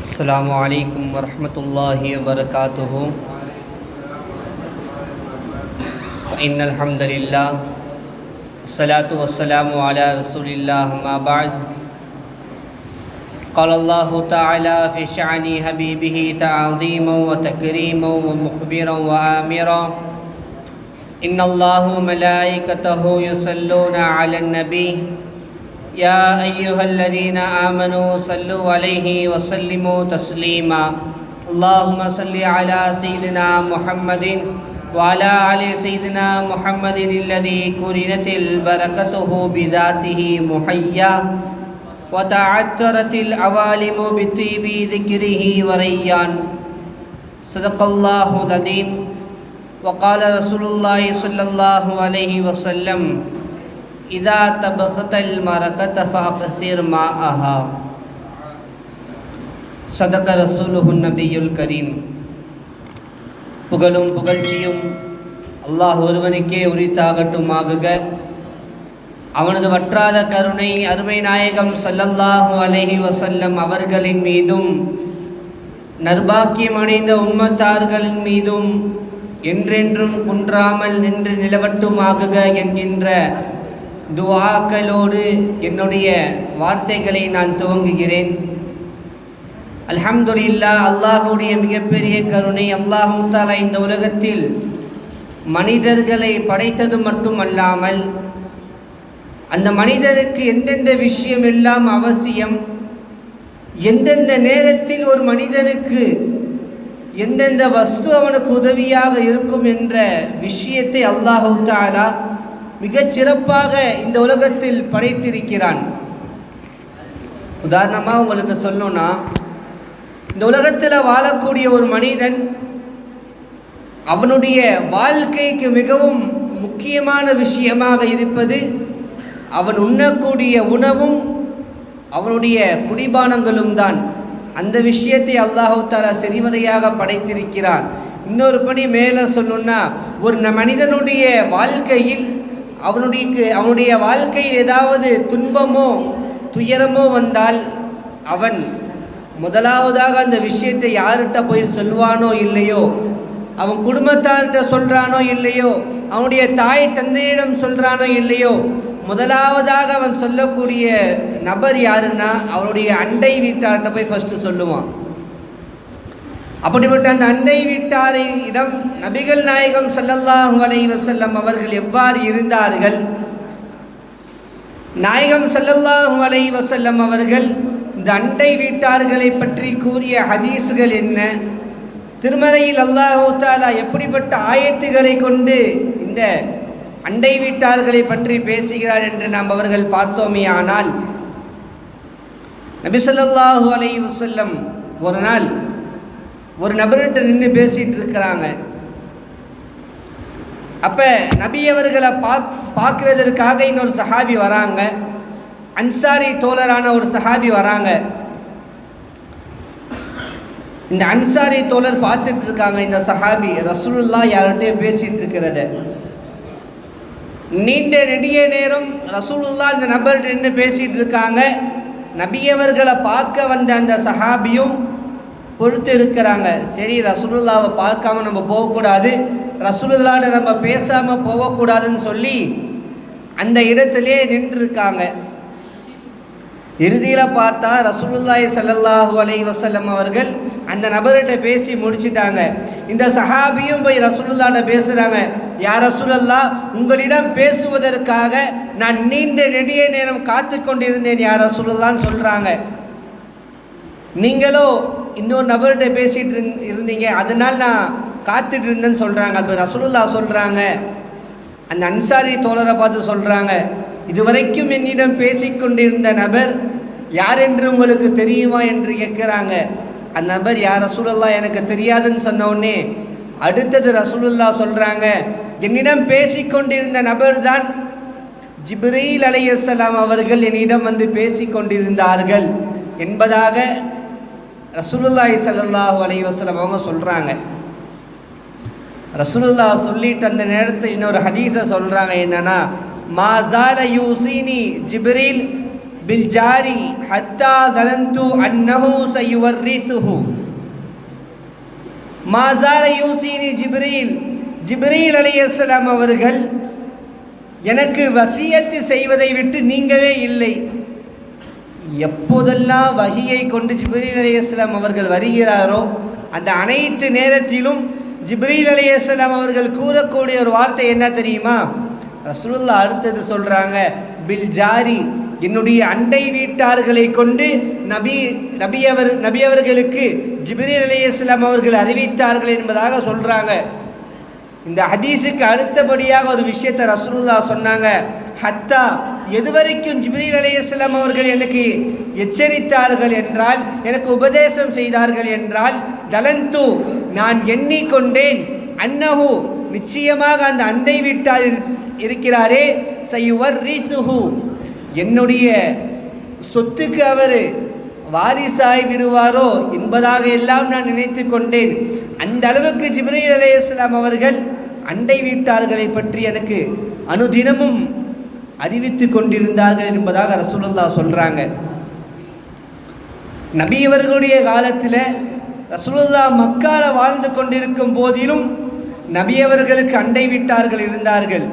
السلام عليكم ورحمة الله وبركاته. فإن الحمد لله الصلاة والسلام على رسول الله ما بعد. قال الله تعالى في شأن حبيبه تعظيما وتكريما ومخبرا وآمرا. إن الله وملائكته يصلون على النبي. يا أيها الذين آمنوا صلوا عليه وسلموا تسليما. اللهم صل على سيدنا محمد وعلى آل سيدنا محمد الذي كرنت البركته بذاته محيا وتعترت العوالم بطيب ذكره وريان. صدق الله العظيم. وقال رسول الله صلى الله عليه وسلم இதா தபகத்தல் மரகத் ஃபஹ்சிர் மா அஹா சதக ரசூலுஹு நபியுல் கரீம் புகழும் புகழ்ச்சியும் அல்லாஹ் ஒருவனுக்கே உரித்தாகட்டும் ஆகுக அவனது வற்றாத கருணை அருமை நாயகம் சல்லல்லாஹு அலஹி வசல்லம் அவர்களின் மீதும் நர்பாக்கியம் அடைந்த உம்மத்தார்களின் மீதும் என்றென்றும் குன்றாமல் நின்று நிலவட்டுமாகுக என்கின்ற துவாக்களோடு என்னுடைய வார்த்தைகளை நான் துவங்குகிறேன். அல்ஹம்துலில்லா அல்லாஹுடைய மிகப்பெரிய கருணை அல்லாஹும் தாலா இந்த உலகத்தில் மனிதர்களை படைத்தது மட்டுமல்லாமல் அந்த மனிதருக்கு எந்தெந்த விஷயம் எல்லாம் அவசியம் எந்தெந்த நேரத்தில் ஒரு மனிதனுக்கு எந்தெந்த வஸ்து அவனுக்கு உதவியாக இருக்கும் என்ற விஷயத்தை அல்லாஹு தாலா மிகச் சிறப்பாக இந்த உலகத்தில் படைத்திருக்கிறான். உதாரணமாக உங்களுக்கு சொல்லணும்னா இந்த உலகத்தில் வாழக்கூடிய ஒரு மனிதன் அவனுடைய வாழ்க்கைக்கு மிகவும் முக்கியமான விஷயமாக இருப்பது அவன் உண்ணக்கூடிய உணவும் அவனுடைய குடிபானங்களும் தான். அந்த விஷயத்தை அல்லாஹு தாலா செறிவரையாக படைத்திருக்கிறான். இன்னொரு படி மேலே சொல்லணும்னா ஒரு மனிதனுடைய வாழ்க்கையில் அவனுடைய அவனுடைய வாழ்க்கையில் ஏதாவது துன்பமோ துயரமோ வந்தால் அவன் முதலாவதாக அந்த விஷயத்தை யார்கிட்ட போய் சொல்வானோ இல்லையோ அவன் குடும்பத்தார்கிட்ட சொல்கிறானோ இல்லையோ அவனுடைய தாய் தந்தையிடம் சொல்கிறானோ இல்லையோ முதலாவதாக அவன் சொல்லக்கூடிய நபர் யாருன்னா அவருடைய அண்டை வீட்டார்கிட்ட போய் ஃபஸ்ட்டு சொல்லுவான். அப்படிப்பட்ட அந்த அண்டை வீட்டாரிடம் நபிகள் நாயகம் சல்லல்லாஹு அலை வசல்லம் அவர்கள் எவ்வாறு இருந்தார்கள்? நாயகம் சல்லல்லாஹு அலை வசல்லம் அவர்கள் இந்த அண்டை வீட்டார்களை பற்றி கூறிய ஹதீஸுகள் என்ன? திருமறையில் அல்லாஹூ தாலா எப்படிப்பட்ட ஆயத்துகளை கொண்டு இந்த அண்டை வீட்டார்களை பற்றி பேசுகிறார் என்று நாம் அவர்கள் பார்த்தோமே ஆனால் நபிசல்லாஹு அலை வசல்லம் ஒரு நாள் ஒரு நபர்கிட்ட நின்று பேசிகிட்டு இருக்கிறாங்க. அப்போ நபி அவர்களை பா பார்க்குறதற்காக இன்னொரு சஹாபி வராங்க. அன்சாரி தோழரான ஒரு சஹாபி வராங்க. இந்த அன்சாரி தோழர் பார்த்துட்டு இருக்காங்க இந்த சஹாபி. ரசூலுல்லா யார்கிட்டயே பேசிகிட்டு இருக்கிறத. நீண்ட நெடிய நேரம் ரசூலுல்லா இந்த நபர்கிட்ட நின்று பேசிகிட்டு இருக்காங்க. நபியவர்களை பார்க்க வந்த அந்த சஹாபியும் பொறுத்து இருக்கிறாங்க. சரி ரசூலுல்லாவை பார்க்காம நம்ம போகக்கூடாது. ரசூலுல்லாட நம்ம பேசாமல் போகக்கூடாதுன்னு சொல்லி அந்த இடத்துலே நின்றுருக்காங்க. இறுதியில் பார்த்தா ரசூலுல்லாய் சல்லாஹூ அலை வசல்லம் அவர்கள் அந்த நபர்கிட்ட பேசி முடிச்சிட்டாங்க. இந்த சஹாபியும் போய் ரசூலுல்லாட்ட பேசுகிறாங்க யார் ரசூலல்லா உங்களிடம் பேசுவதற்காக நான் நீண்ட நெடிய நேரம் காத்து கொண்டிருந்தேன் யார் ரசூலுல்லான்னு சொல்கிறாங்க நீங்களோ இன்னொரு நபர்கிட்ட பேசிகிட்டு இருந்தீங்க. அதனால் நான் காத்துட்டு இருந்தேன்னு சொல்கிறாங்க அது ரசூலுல்லா சொல்கிறாங்க அந்த அன்சாரி தோழரை பார்த்து சொல்கிறாங்க இதுவரைக்கும் என்னிடம் பேசிக்கொண்டிருந்த நபர் யார் என்று உங்களுக்கு தெரியுமா என்று கேட்குறாங்க. அந்த நபர் யார் ரசூலுல்லா எனக்கு தெரியாதுன்னு சொன்னோடனே அடுத்தது ரசூலுல்லா சொல்கிறாங்க என்னிடம் பேசிக்கொண்டிருந்த நபர் தான் ஜிப்ரீல் அலையலாம் அவர்கள் என்னிடம் வந்து பேசிக்கொண்டிருந்தார்கள் என்பதாக ரசூலுல்லாஹி சல்லாஹூ அலை வசலம் அவங்க சொல்கிறாங்க ரசூலுல்லா சொல்லிட்டு அந்த நேரத்தில் இன்னொரு ஹதீஸை சொல்கிறாங்க என்னென்னா மாசால யூசினி ஜிப்ரீல் பில்ஜாரி ஹத்தா தலந்து அன்னஹு சயுவர்ரிசுஹு. மாசால யூசீனி ஜிப்ரீல் ஜிப்ரீல் அலைஹிஸ்ஸலாம் அவர்கள் எனக்கு வசியத்து செய்வதை விட்டு நீங்கவே இல்லை. எப்போதெல்லாம் வகியை கொண்டு ஜிப்ரீல் அலைஹிஸ்ஸலாம் அவர்கள் வருகிறாரோ அந்த அனைத்து நேரத்திலும் ஜிப்ரீல் அலைஹிஸ்ஸலாம் அவர்கள் கூறக்கூடிய ஒரு வார்த்தை என்ன தெரியுமா? ரசூல்லா அடுத்தது சொல்கிறாங்க பில் ஜாரி என்னுடைய அண்டை வீட்டார்களை கொண்டு நபி நபி அவர் நபி அவர்களுக்கு ஜிப்ரீல் அலைஹிஸ்ஸலாம் அவர்கள் அறிவித்தார்கள் என்பதாக சொல்கிறாங்க இந்த ஹதீஸுக்கு அடுத்தபடியாக ஒரு விஷயத்தை ரசூல்லா சொன்னாங்க ஹத்தா எதுவரைக்கும் ஜிப்ரீல் அலைஹிஸ்ஸலாம் அவர்கள் எனக்கு எச்சரித்தார்கள் என்றால் எனக்கு உபதேசம் செய்தார்கள் என்றால் தலந்து நான் எண்ணிக்கொண்டேன். அன்னஹு நிச்சயமாக அந்த அண்டை வீட்டார் இருக்கிறாரே சையுவர் ரீசுஹு என்னுடைய சொத்துக்கு அவர் வாரிசாய் விடுவாரோ என்பதாக எல்லாம் நான் நினைத்து கொண்டேன். அந்த அளவுக்கு ஜிப்ரீல் அலையாம் அவர்கள் அண்டை வீட்டார்களை பற்றி எனக்கு அனுதினமும் அறிவித்து கொண்டிருந்தார்கள் என்பதாக ரசூலுல்லா சொல்கிறாங்க நபியவர்களுடைய காலத்தில் ரசூலுல்லா மக்கால வாழ்ந்து கொண்டிருக்கும் போதிலும் நபியவர்களுக்கு அண்டை வீட்டார்கள் இருந்தார்கள்.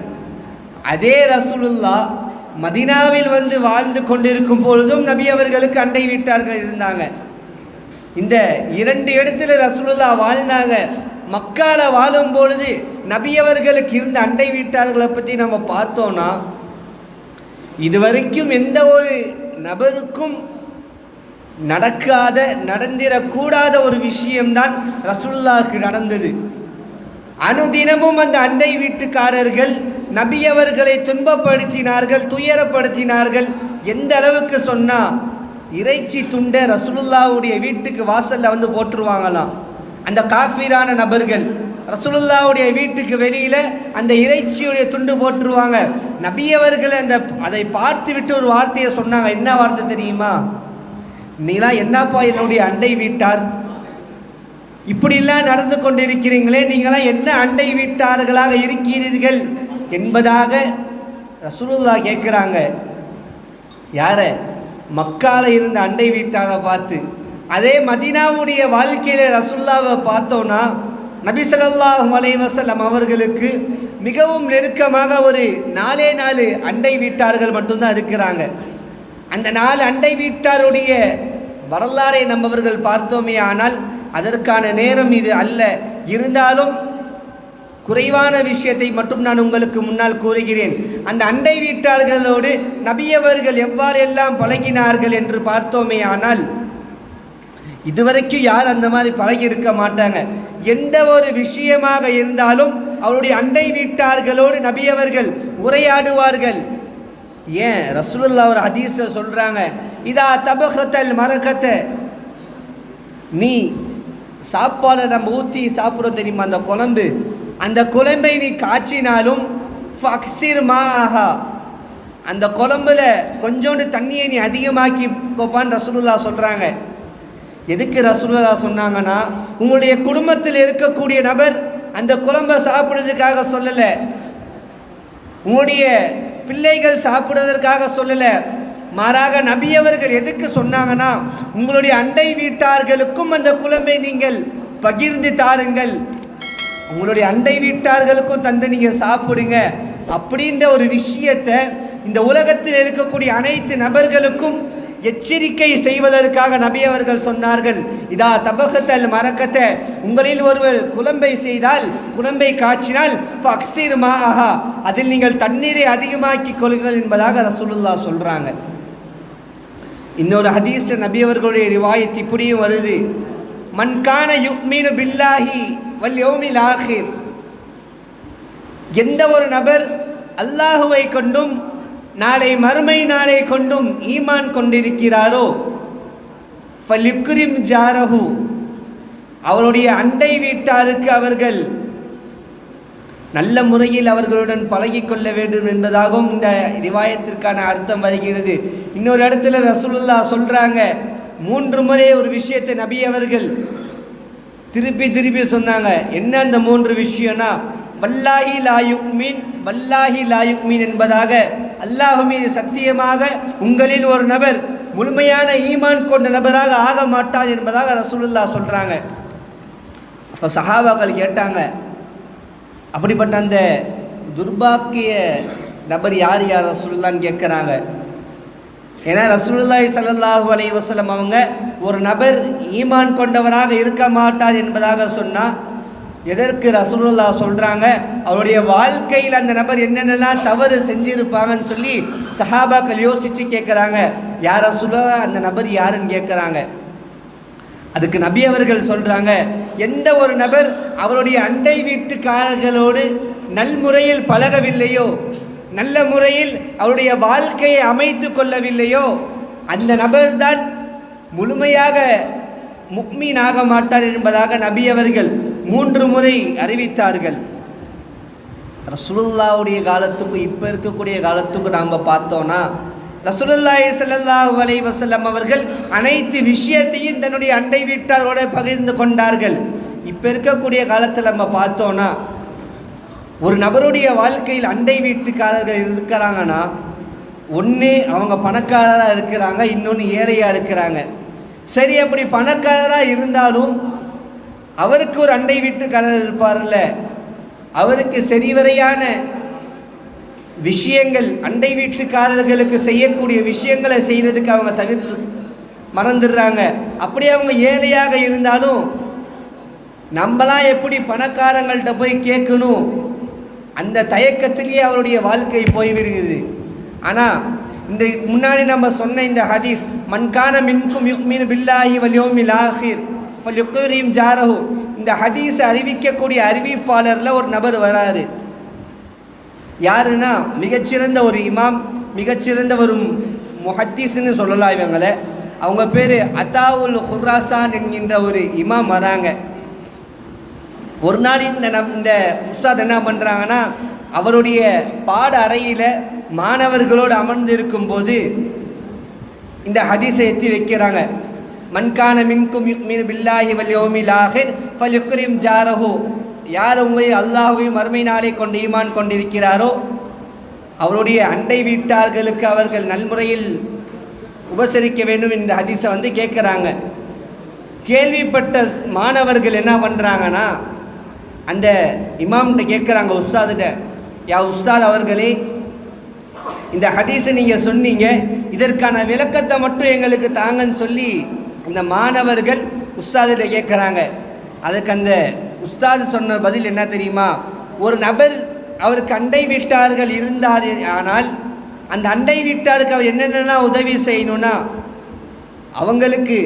அதே ரசூலுல்லா மதினாவில் வந்து வாழ்ந்து கொண்டிருக்கும் பொழுதும் நபியவர்களுக்கு அண்டை வீட்டார்கள் இருந்தாங்க. இந்த இரண்டு இடத்துல ரசூலுல்லா வாழ்ந்தாங்க. மக்கால வாழும் பொழுது நபியவர்களுக்கு இருந்த அண்டை வீட்டார்களை பற்றி நம்ம பார்த்தோன்னா இதுவரைக்கும் எந்த ஒரு நபருக்கும் நடக்காத நடந்திடக்கூடாத ஒரு விஷயம்தான் ரசுல்லாவுக்கு நடந்தது. அனுதினமும் அந்த அண்டை வீட்டுக்காரர்கள் நபியவர்களை துன்பப்படுத்தினார்கள் துயரப்படுத்தினார்கள். எந்த அளவுக்கு சொன்னால் இறைச்சி துண்டை ரசுல்லாவுடைய வீட்டுக்கு வாசலில் வந்து போட்டுருவாங்களாம். அந்த காஃபிரான நபர்கள் ரசூலுல்லாவுடைய வீட்டுக்கு வெளியில் அந்த இறைச்சியுடைய துண்டு போட்டுருவாங்க. நபியவர்கள் அந்த அதை பார்த்து விட்டு ஒரு வார்த்தையை சொன்னாங்க. என்ன வார்த்தை தெரியுமா? நீலாம் என்னப்பா என்னுடைய அண்டை வீட்டார்? இப்படிலாம் நடந்து கொண்டிருக்கிறீங்களே நீங்களாம் என்ன அண்டை வீட்டார்களாக இருக்கிறீர்கள் என்பதாக ரசூலுல்லா கேட்குறாங்க. யார? மக்கால இருந்த அண்டை வீட்டாரை பார்த்து. அதே மதீனாவுடைய வாழ்க்கையில் ரசுல்லாவை பார்த்தோன்னா நபிசல்லாஹும் அலைவசல்லம் அவர்களுக்கு மிகவும் நெருக்கமாக ஒரு நாலே நாலு அண்டை வீட்டார்கள் மட்டும்தான் இருக்கிறாங்க. அந்த நாலு அண்டை வீட்டாருடைய வரலாறை நம்மவர்கள் பார்த்தோமே ஆனால் அதற்கான நேரம் இது அல்ல. இருந்தாலும் குறைவான விஷயத்தை மட்டும் நான் உங்களுக்கு முன்னால் கூறுகிறேன். அந்த அண்டை வீட்டார்களோடு நபியவர்கள் எவ்வாறெல்லாம் பழகினார்கள் என்று பார்த்தோமே ஆனால் இதுவரைக்கும் யார் அந்த மாதிரி பழகி இருக்க மாட்டாங்க. எந்த ஒரு விஷயமாக இருந்தாலும் அவருடைய அண்டை வீட்டார்களோடு நபியவர்கள் உரையாடுவார்கள். ஏன்? ரசூலுல்லா ஒரு ஹதீஸ சொல்றாங்க. இதா தபகத்தல் மரக்கத்தை நீ சாப்பாடை நம்ம ஊற்றி சாப்பிட்றோம் தெரியுமா? அந்த குழம்பு. அந்த குழம்பை நீ காய்ச்சினாலும் ஃபக்சிர் மாஹா அந்த குழம்புல கொஞ்சோண்டு தண்ணியை நீ அதிகமாக்கி கோப்பான்னு ரசூலுல்லா சொல்கிறாங்க எதுக்கு ரசூல்லா சொன்னாங்கன்னா உங்களுடைய குடும்பத்தில் இருக்கக்கூடிய நபர் அந்த குழம்பை சாப்பிட்றதுக்காக சொல்லலை. உங்களுடைய பிள்ளைகள் சாப்பிடுவதற்காக சொல்லலை. மாறாக நபியவர்கள் எதுக்கு சொன்னாங்கன்னா உங்களுடைய அண்டை வீட்டார்களுக்கும் அந்த குழம்பை நீங்கள் பகிர்ந்து தாருங்கள். உங்களுடைய அண்டை வீட்டார்களுக்கும் தந்து நீங்கள் சாப்பிடுங்க. அப்படின்ற ஒரு விஷயத்தை இந்த உலகத்தில் இருக்கக்கூடிய அனைத்து நபர்களுக்கும் எச்சரிக்கை செய்வதற்காக நபி அவர்கள் சொன்னார்கள் இதா தபகத்தல் மறக்கத்தை உங்களில் ஒருவர் குழம்பை செய்தால் குழம்பை காய்ச்சினால் ஃபக்ஸிர் மாஹா அதில் நீங்கள் தண்ணீரை அதிகமாக்கி கொள்ளுங்கள் என்பதாக ரசூலுல்லா சொல்கிறாங்க இன்னொரு ஹதீஸ் நபி அவர்களுடைய ரிவாயத் இப்படியும் வருது. மண்கான யுக்மீனு பில்லாஹி வல் யோமில் ஆஹிர். எந்த ஒரு நபர் அல்லாஹுவை கொண்டும் நாளை மறுமை நாளை கொண்டும் ஈமான் கொண்டிருக்கிறாரோ? ஃபலிக்ரிம் ஜாரஹு. அவருடைய அண்டை வீட்டாருக்கு அவர்கள் நல்ல முறையில் அவர்களுடன் பழகி கொள்ள வேண்டும் என்பதாகவும் இந்த ரிவாயத்திற்கான அர்த்தம் வருகிறது. இன்னொரு இடத்துல ரசூலுல்லா சொல்றாங்க மூன்று முறை ஒரு விஷயத்தை நபி அவர்கள் திருப்பி திருப்பி சொன்னாங்க. என்ன அந்த மூன்று விஷயம்னா வல்லாஹி லாயுக் மீன் வல்லாஹி லாயுக் மீன் என்பதாக அல்லாஹ் மீது சத்தியமாக உங்களில் ஒரு நபர் முழுமையான ஈமான் கொண்ட நபராக ஆக மாட்டார் என்பதாக ரசூலுல்லா சொல்கிறாங்க அப்போ சஹாபாக்கள் கேட்டாங்க அப்படிப்பட்ட அந்த துர்பாக்கிய நபர் யார் யார் ரசூலுல்லான்னு கேட்குறாங்க. ஏன்னா ரசூலுல்லாஹி சல்லாஹூ அலைஹி வசலம் அவங்க ஒரு நபர் ஈமான் கொண்டவராக இருக்க மாட்டார் என்பதாக சொன்னால் எதற்கு ரசூலுல்லா சொல்கிறாங்க அவருடைய வாழ்க்கையில் அந்த நபர் என்னென்னலாம் தவறு செஞ்சுருப்பாங்கன்னு சொல்லி சஹாபாக்கள் யோசித்து கேட்குறாங்க யார் ரசூலா அந்த நபர் யாருன்னு கேட்குறாங்க அதுக்கு நபி அவர்கள் சொல்கிறாங்க எந்த ஒரு நபர் அவருடைய அண்டை வீட்டுக்காரர்களோடு நல்முறையில் பழகவில்லையோ நல்ல முறையில் அவருடைய வாழ்க்கையை அமைத்து கொள்ளவில்லையோ அந்த நபர்தான் முழுமையாக முக்மீனாக மாட்டார் என்பதாக நபி அவர்கள் மூன்று முறை அறிவித்தார்கள். ரசூலுல்லாவுடைய காலத்துக்கும் இப்போ இருக்கக்கூடிய காலத்துக்கும் நாம் பார்த்தோன்னா ரசூலுல்லாஹி ஸல்லல்லாஹு அலை வஸல்லம் அவர்கள் அனைத்து விஷயத்தையும் தன்னுடைய அண்டை வீட்டாரோட பகிர்ந்து கொண்டார்கள். இப்போ இருக்கக்கூடிய காலத்தில் நம்ம பார்த்தோன்னா ஒரு நபருடைய வாழ்க்கையில் அண்டை வீட்டுக்காரர்கள் இருக்கிறாங்கன்னா ஒன்று அவங்க பணக்காரராக இருக்கிறாங்க இன்னொன்று ஏழையாக இருக்கிறாங்க. சரி அப்படி பணக்காரராக இருந்தாலும் அவருக்கு ஒரு அண்டை வீட்டுக்காரர் இருப்பார்ல அவருக்கு சரிவரையான விஷயங்கள் அண்டை வீட்டுக்காரர்களுக்கு செய்யக்கூடிய விஷயங்களை செய்கிறதுக்கு அவங்க தவிர மறந்துடுறாங்க. அப்படியே அவங்க ஏழையாக இருந்தாலும் நம்மளாம் எப்படி பணக்காரங்கள்கிட்ட போய் கேட்கணும்? அந்த தயக்கத்திலேயே அவருடைய வாழ்க்கை போய்விடுகிறது. ஆனால் இந்த முன்னாடி நம்ம சொன்ன இந்த ஹதீஸ் மண்கான மின்கும் யுக்மின் பில்லாஹி வல்யோமில் ஆஹிர். ஃபல்யுக்ரீம் ஜாரஹு இந்த ஹதீஸை அறிவிக்கக்கூடிய அறிவிப்பாளரில் ஒரு நபர் வராரு. யாருன்னா மிகச்சிறந்த ஒரு இமாம் மிகச்சிறந்த ஒரு முஹத்தீஸ்னு சொல்லலாம் இவங்களை. அவங்க பேர் அத்தாவுல் ஹுராசான் என்கின்ற ஒரு இமாம் வராங்க. ஒரு நாள் இந்த நம் இந்த உஸ்தாத் என்ன பண்ணுறாங்கன்னா அவருடைய பாட அறையில் மாணவர்களோடு அமர்ந்து இருக்கும்போது இந்த ஹதீஸை எத்தி வைக்கிறாங்க. மன்கான மின்கும் யுக்மின் பில்லாஹி வல் யோமில் ஆஹிர் ஃபல்யுக்ரிம் ஜாரஹு யார் உங்களை அல்லாஹுவையும் மறுமை நாளை கொண்டு ஈமான் கொண்டிருக்கிறாரோ அவருடைய அண்டை வீட்டார்களுக்கு அவர்கள் நல்முறையில் உபசரிக்க வேண்டும் இந்த ஹதீஸை வந்து கேட்குறாங்க. கேள்விப்பட்ட மாணவர்கள் என்ன பண்ணுறாங்கன்னா அந்த இமாம்கிட்ட கேட்குறாங்க உஸ்தாதிட்ட யா உஸ்தாத் அவர்களே இந்த ஹதீஸை நீங்கள் சொன்னீங்க இதற்கான விளக்கத்தை மட்டும் எங்களுக்கு தாங்கன்னு சொல்லி அந்த மாணவர்கள் உஸ்தாதிட்ட கேட்குறாங்க அதுக்கு அந்த உஸ்தாது சொன்ன பதில் என்ன தெரியுமா? ஒரு நபர் அவருக்கு அண்டை வீட்டார்கள் இருந்தார் ஆனால் அந்த அண்டை வீட்டாருக்கு அவர் என்னென்னலாம் உதவி செய்யணும்னா அவங்களுக்கு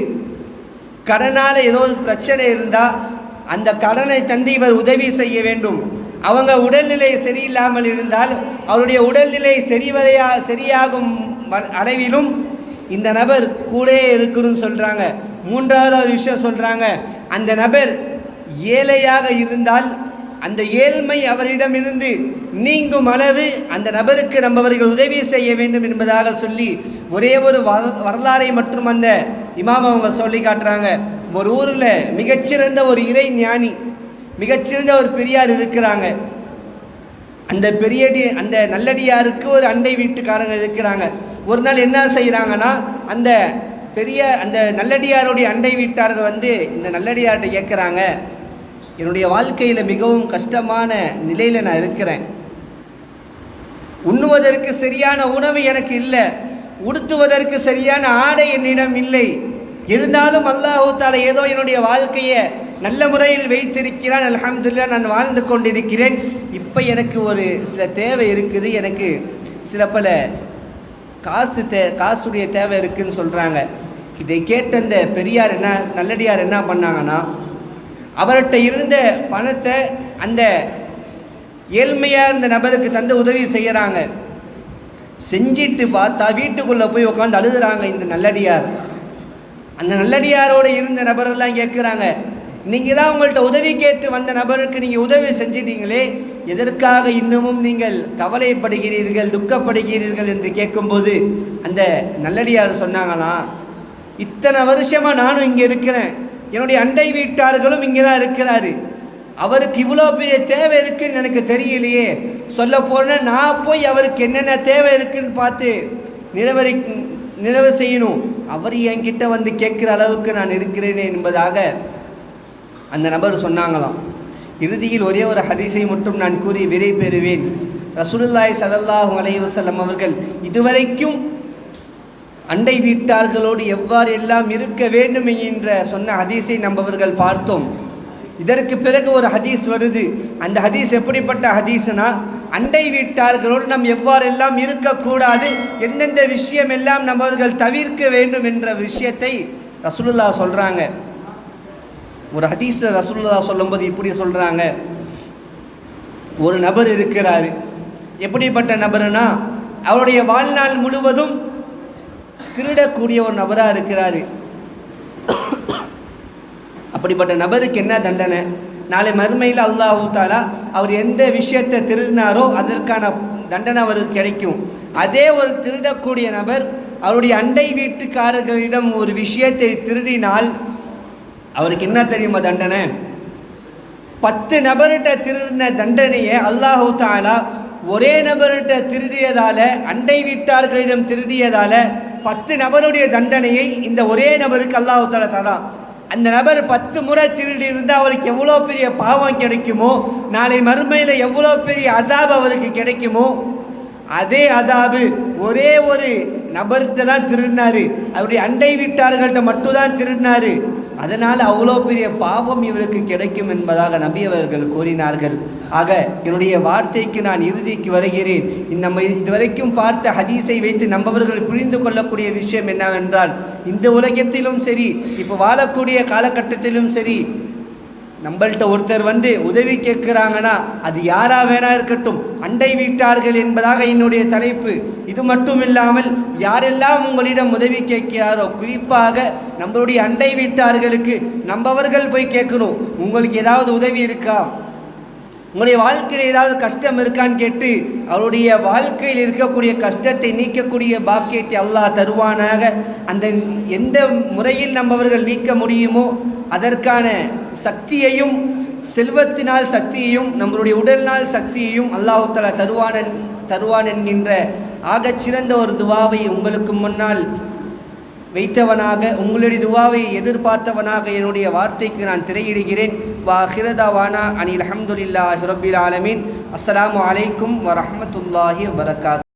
கடனால் ஏதோ ஒரு பிரச்சனை இருந்தால் அந்த கடனை தந்து இவர் உதவி செய்ய வேண்டும். அவங்க உடல்நிலை சரியில்லாமல் இருந்தால் அவருடைய உடல்நிலை சரிவரையா சரியாகும் அளவிலும் இந்த நபர் கூடயே இருக்கணும்னு சொல்கிறாங்க மூன்றாவது ஒரு விஷயம் சொல்கிறாங்க அந்த நபர் ஏழையாக இருந்தால் அந்த ஏழ்மை அவரிடமிருந்து நீங்கும் அளவு அந்த நபருக்கு நம்மவர்கள் உதவி செய்ய வேண்டும் என்பதாக சொல்லி ஒரே ஒரு வரலாறை மற்றும் அந்த இமாம் அவங்க சொல்லி காட்டுறாங்க. ஒரு ஊரில் மிகச்சிறந்த ஒரு இறை ஞானி மிகச்சிறந்த ஒரு பெரியார் இருக்கிறாங்க. அந்த பெரியடி அந்த நல்லடியாருக்கு ஒரு அண்டை வீட்டுக்காரங்க இருக்கிறாங்க. ஒரு நாள் என்ன செய்கிறாங்கன்னா அந்த பெரிய அந்த நல்லடியாருடைய அண்டை வீட்டார்கள் வந்து இந்த நல்லடியார்கிட்ட கேட்குறாங்க என்னுடைய வாழ்க்கையில் மிகவும் கஷ்டமான நிலையில் நான் இருக்கிறேன். உண்ணுவதற்கு சரியான உணவு எனக்கு இல்லை. உடுத்துவதற்கு சரியான ஆடை என்னிடம் இல்லை. இருந்தாலும் அல்லாஹு ஏதோ என்னுடைய வாழ்க்கையை நல்ல முறையில் வைத்திருக்கிறான் அலமதுல்லா நான் வாழ்ந்து கொண்டிருக்கிறேன். இப்போ எனக்கு ஒரு சில தேவை இருக்குது. எனக்கு சில பல காசு தே காசுடைய தேவை இருக்குன்னு சொல்கிறாங்க இதை கேட்ட இந்த பெரியார் என்ன நல்லடியார் என்ன பண்ணாங்கன்னா அவர்கிட்ட இருந்த பணத்தை அந்த ஏழ்மையாக இருந்த நபருக்கு தந்து உதவி செய்கிறாங்க செஞ்சிட்டு பார்த்தா வீட்டுக்குள்ளே போய் உட்காந்து அழுகுறாங்க இந்த நல்லடியார். அந்த நல்லடியாரோடு இருந்த நபரெல்லாம் கேட்குறாங்க நீங்கள் தான் உங்கள்கிட்ட உதவி கேட்டு வந்த நபருக்கு நீங்கள் உதவி செஞ்சிட்டீங்களே எதற்காக இன்னமும் நீங்கள் கவலைப்படுகிறீர்கள் துக்கப்படுகிறீர்கள் என்று கேட்கும்போது அந்த நல்லடியார் சொன்னாங்களாம் இத்தனை வருஷமாக நானும் இங்கே இருக்கிறேன். என்னுடைய அண்டை வீட்டார்களும் இங்கே தான் இருக்கிறாரு. அவருக்கு இவ்வளோ பெரிய தேவை இருக்குன்னு எனக்கு தெரியலையே. சொல்ல போனால் நான் போய் அவருக்கு என்னென்ன தேவை இருக்குன்னு பார்த்து நிறைவரை நிறைவு செய்யணும். அவர் என்கிட்ட வந்து கேட்குற அளவுக்கு நான் இருக்கிறேனே என்பதாக அந்த நபர் சொன்னாங்களாம். இறுதியில் ஒரே ஒரு ஹதீஸை மட்டும் நான் கூறி விரை பெறுவேன். ரசூலுல்லாய் ஸல்லல்லாஹு அலைவசல்லம் அவர்கள் இதுவரைக்கும் அண்டை வீட்டார்களோடு எவ்வாறு எல்லாம் இருக்க வேண்டும்? என்கின்ற சொன்ன ஹதீஸை நம்பவர்கள் பார்த்தோம். இதற்கு பிறகு ஒரு ஹதீஸ் வருது. அந்த ஹதீஸ் எப்படிப்பட்ட ஹதீஸ்னா அண்டை வீட்டார்களோடு நாம் எவ்வாறெல்லாம் இருக்கக்கூடாது? எந்தெந்த விஷயம் எல்லாம் நம்மவர்கள் தவிர்க்க வேண்டும்? என்ற விஷயத்தை ரசூலுல்லா சொல்கிறாங்க ஒரு ஹதீஸில் ரசூல்லா சொல்லும்போது இப்படி சொல்கிறாங்க ஒரு நபர் இருக்கிறார். எப்படிப்பட்ட நபருனா அவருடைய வாழ்நாள் முழுவதும் திருடக்கூடிய ஒரு நபராக இருக்கிறார். அப்படிப்பட்ட நபருக்கு என்ன தண்டனை? நாளை மறுமையில் அல்லாஹூ தாலா அவர் எந்த விஷயத்தை திருடினாரோ அதற்கான தண்டனை அவருக்கு கிடைக்கும். அதே ஒரு திருடக்கூடிய நபர் அவருடைய அண்டை வீட்டுக்காரர்களிடம் ஒரு விஷயத்தை திருடினால் அவருக்கு என்ன தெரியுமா தண்டனை? பத்து நபர்கிட்ட திருடின தண்டனையை அல்லாஹூ தாலா ஒரே நபர்கிட்ட திருடியதால அண்டை வீட்டார்களிடம் திருடியதால் பத்து நபருடைய தண்டனையை இந்த ஒரே நபருக்கு அல்லாஹு தாலா தரான் அந்த நபர் பத்து முறை திருடி இருந்தால் அவருக்கு எவ்வளோ பெரிய பாவம் கிடைக்குமோ நாளை மறுமையில் எவ்வளோ பெரிய அதாபு அவருக்கு கிடைக்குமோ அதே அதாபு ஒரே ஒரு நபர்கிட்ட தான் திருடினார். அவருடைய அண்டை வீட்டார்கள்ட்ட மட்டும் தான் அதனால் அவ்வளோ பெரிய பாவம் இவருக்கு கிடைக்கும் என்பதாக நபி அவர்கள் கூறினார்கள். ஆக என்னுடைய வார்த்தைக்கு நான் இறுதிக்கு வருகிறேன். நம்ம இதுவரைக்கும் பார்த்த ஹதீஸை வைத்து நம்பவர்கள் புரிந்து கொள்ளக்கூடிய விஷயம் என்னவென்றால் இந்த உலகத்திலும் சரி இப்போ வாழக்கூடிய காலகட்டத்திலும் சரி நம்மள்ட்ட ஒருத்தர் வந்து உதவி கேட்குறாங்கன்னா அது யாராக வேணா இருக்கட்டும் அண்டை வீட்டார்கள் என்பதாக என்னுடைய தலைப்பு. இது மட்டும் இல்லாமல் யாரெல்லாம் உங்களிடம் உதவி கேட்கிறாரோ குறிப்பாக நம்மளுடைய அண்டை வீட்டார்களுக்கு நம்பவர்கள் போய் கேட்கணும் உங்களுக்கு ஏதாவது உதவி இருக்கா? உங்களுடைய வாழ்க்கையில் ஏதாவது கஷ்டம் இருக்கான்னு கேட்டு அவருடைய வாழ்க்கையில் இருக்கக்கூடிய கஷ்டத்தை நீக்கக்கூடிய பாக்கியத்தை அல்லாஹ் தருவானாக. அந்த எந்த முறையில் நம்மவர்கள் நீக்க முடியுமோ அதற்கான சக்தியையும் செல்வத்தினால் சக்தியையும் நம்மளுடைய உடல்நாள் சக்தியையும் அல்லாஹு தலா தருவான் தருவான் என்கின்ற ஆகச்சிறந்த ஒரு துவாவை உங்களுக்கு முன்னால் வைத்தவனாக உங்களுடைய துவாவை எதிர்பார்த்தவனாக என்னுடைய வார்த்தைக்கு நான் திரையிடுகிறேன். வா ஹிரதாவானா அனில் அஹமதுல்லா ஹிரபில் ஆலமீன். அஸ்லாம் வலைக்கும் வரமத்துல்லாஹி வரகாத்